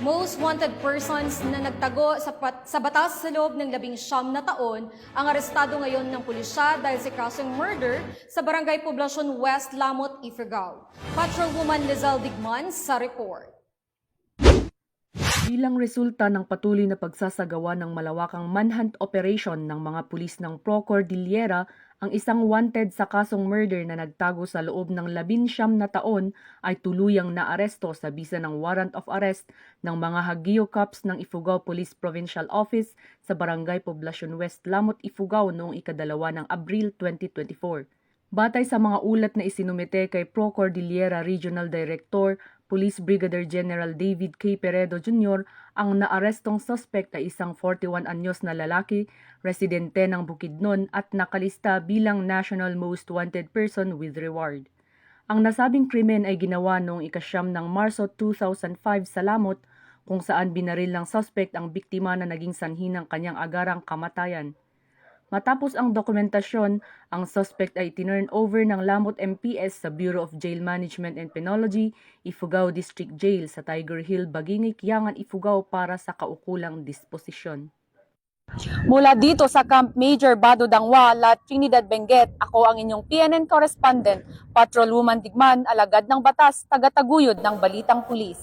Most wanted persons na nagtago sa, sa batas sa loob ng labing siyam na taon ang arestado ngayon ng pulisya dahil sa kasong murder sa Barangay Poblacion West, Lamot, Ifugao. Patrolwoman Lizelle Digman sa report. Bilang resulta ng patuloy na pagsasagawa ng malawakang manhunt operation ng mga pulis ng Pro Cordillera, ang isang wanted sa kasong murder na nagtago sa loob ng labinsyam na taon ay tuluyang naaresto sa bisa ng warrant of arrest ng mga Hagio Cops ng Ifugao Police Provincial Office sa Barangay Poblacion West, Lamot, Ifugao noong ikadalawa ng Abril 2024. Batay sa mga ulat na isinumite kay Pro Cordillera Regional Director Police Brigadier General David K. Peredo Jr., ang naarestong suspect ay isang 41 anyos na lalaki, residente ng Bukidnon at nakalista bilang National Most Wanted Person with Reward. Ang nasabing krimen ay ginawa noong ikasyam ng Marso 2005 sa Lamot kung saan binaril ng suspect ang biktima na naging sanhi ng kanyang agarang kamatayan. Matapos ang dokumentasyon, ang suspect ay tinurn over ng Lamot MPS sa Bureau of Jail Management and Penology, Ifugao District Jail sa Tiger Hill, Bagingay, Kiangan, Ifugao para sa kaukulang disposisyon. Mula dito sa Camp Major Bado Dangwa, La Trinidad Benguet, ako ang inyong PNN correspondent, Patrolwoman Digman, alagad ng batas, tagataguyod ng Balitang Pulis.